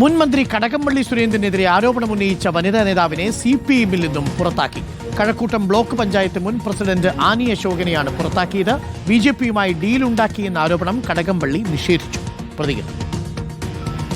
മുൻ മന്ത്രി കടകംപള്ളി സുരേന്ദ്രനെതിരെ ആരോപണം ഉന്നയിച്ച വനിതാ നേതാവിനെ സി പി എമ്മിൽ നിന്നും പുറത്താക്കി. കഴക്കൂട്ടം ബ്ലോക്ക് പഞ്ചായത്ത് മുൻ പ്രസിഡന്റ് ആനി അശോകനെയാണ് പുറത്താക്കിയത്. ബി ജെ പിയുമായി ഡീലുണ്ടാക്കിയെന്ന ആരോപണം കടകംപള്ളി നിഷേധിച്ചു. പ്രതികരണം.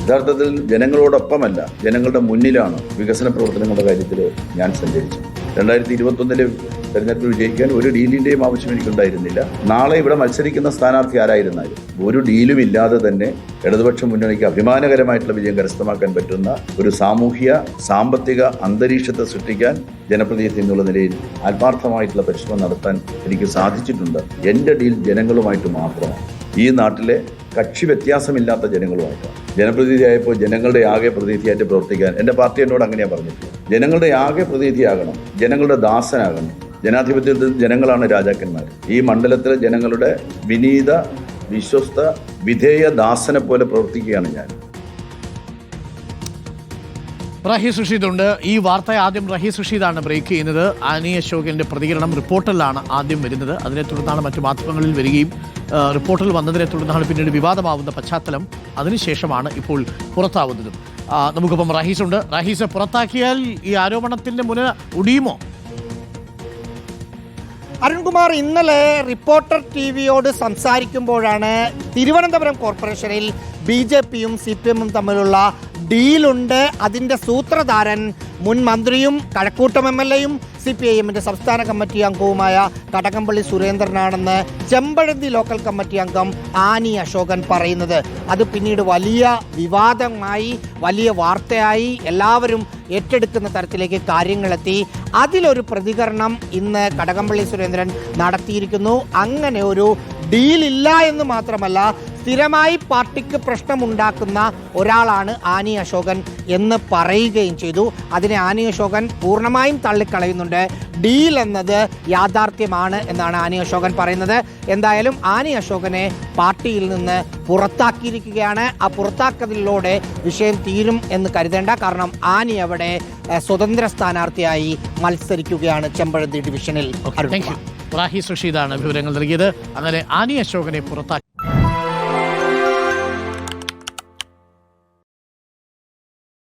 യഥാർത്ഥത്തിൽ ജനങ്ങളോടൊപ്പമല്ല ജനങ്ങളുടെ മുന്നിലാണ് വികസന പ്രവർത്തനങ്ങളുടെ കാര്യത്തിൽ ഞാൻ സഞ്ചരിച്ചത്. രണ്ടായിരത്തി ഇരുപത്തൊന്നിലെ തെരഞ്ഞെടുപ്പ് വിജയിക്കാൻ ഒരു ഡീലിന്റെയും ആവശ്യം എനിക്കുണ്ടായിരുന്നില്ല. നാളെ ഇവിടെ മത്സരിക്കുന്ന സ്ഥാനാർത്ഥി ആരായിരുന്നാലും. ഒരു ഡീലും ഇല്ലാതെ തന്നെ ഇടതുപക്ഷ മുന്നണിക്ക് അഭിമാനകരമായിട്ടുള്ള വിജയം കരസ്ഥമാക്കാൻ പറ്റുന്ന ഒരു സാമൂഹ്യ സാമ്പത്തിക അന്തരീക്ഷത്തെ സൃഷ്ടിക്കാൻ ജനപ്രതിനിധി എന്നുള്ള നിലയിൽ ആത്മാർത്ഥമായിട്ടുള്ള പരിശ്രമം നടത്താൻ എനിക്ക് സാധിച്ചിട്ടുണ്ട്. എന്റെ ഡീൽ ജനങ്ങളുമായിട്ട് മാത്രമാണ്. ഈ നാട്ടിലെ കക്ഷി വ്യത്യാസമില്ലാത്ത ജനങ്ങളുമായിട്ടാണ് ജനപ്രതിനിധിയായപ്പോൾ ജനങ്ങളുടെ ആകെ പ്രതിനിധിയായിട്ട് പ്രവർത്തിക്കാൻ എന്റെ പാർട്ടി എന്നോട് അങ്ങനെയാണ് പറഞ്ഞിട്ടുള്ളത്. ജനങ്ങളുടെ ആകെ പ്രതിനിധിയാകണം ജനങ്ങളുടെ ദാസനാകണം ജനാധിപത്യത്തിൽ ജനങ്ങളാണ് രാജാക്കന്മാർ. ഈ മണ്ഡലത്തിലെ ജനങ്ങളുടെ വിനീത വിശ്വസ്ത വിധേയ ദാസനെ പോലെ പ്രവർത്തിക്കുകയാണ് ഞാൻ. റഹി സുഷീദുണ്ട് ഈ വാർത്ത ആദ്യം റഹി സുഷീദാണ് ബ്രേക്ക് ചെയ്യുന്നത്. ആനി അശോകന്റെ പ്രതികരണം റിപ്പോർട്ടറിലാണ് ആദ്യം വരുന്നത്. അതിനെ തുടർന്നാണ് മറ്റു മാധ്യമങ്ങളിൽ വരികയും റിപ്പോർട്ടിൽ വന്നതിനെ തുടർന്നാണ് പിന്നീട് വിവാദമാവുന്ന പശ്ചാത്തലം അതിനുശേഷമാണ് ഇപ്പോൾ പുറത്താവുന്നതും. നമുക്കിപ്പം റഹീസ് ഉണ്ട് റഹീസ് പുറത്താക്കിയാൽ ഈ ആരോപണത്തിന്റെ മുന ഒടിയുമോ? അരുൺകുമാർ ഇന്നലെ റിപ്പോർട്ടർ ടി വിയോട് സംസാരിക്കുമ്പോഴാണ് തിരുവനന്തപുരം കോർപ്പറേഷനിൽ ബി ജെ പിയും സി പി എമ്മും തമ്മിലുള്ള ഡീലുണ്ട്. അതിന്റെ സൂത്രധാരൻ മുൻ മന്ത്രിയും കഴക്കൂട്ടം എം എൽ എയും സി പി ഐ എമ്മിന്റെ സംസ്ഥാന കമ്മിറ്റി അംഗവുമായ കടകംപള്ളി സുരേന്ദ്രനാണെന്ന് ചെമ്പഴന്തി ലോക്കൽ കമ്മിറ്റി അംഗം ആനി അശോകൻ പറയുന്നത്. അത് പിന്നീട് വലിയ വിവാദമായി വലിയ വാർത്തയായി എല്ലാവരും ഏറ്റെടുക്കുന്ന തരത്തിലേക്ക് കാര്യങ്ങളെത്തി. അതിലൊരു പ്രതികരണം ഇന്ന് കടകംപള്ളി സുരേന്ദ്രൻ നടത്തിയിരിക്കുന്നു. അങ്ങനെ ഒരു ഡീലില്ല എന്ന് മാത്രമല്ല സ്ഥിരമായി പാർട്ടിക്ക് പ്രശ്നമുണ്ടാക്കുന്ന ഒരാളാണ് ആനി അശോകൻ എന്ന് പറയുകയും ചെയ്തു. അതിനെ ആനി അശോകൻ പൂർണമായും തള്ളിക്കളയുന്നുണ്ട്. ഡീൽ എന്നത് യാഥാർത്ഥ്യമാണ് എന്നാണ് ആനി അശോകൻ പറയുന്നത്. എന്തായാലും ആനി അശോകനെ പാർട്ടിയിൽ നിന്ന് പുറത്താക്കിയിരിക്കുകയാണ്. ആ പുറത്താക്കലിലൂടെ വിഷയം തീരും എന്ന് കരുതേണ്ട. കാരണം ആനി അവിടെ സ്വതന്ത്ര സ്ഥാനാർത്ഥിയായി മത്സരിക്കുകയാണ് ചെമ്പഴന്തി ഡിവിഷനിൽ. താങ്ക് യു റഷീദാണ് വിവരങ്ങൾ നൽകിയത്. അങ്ങനെ ആനി അശോകനെ പുറത്താക്കി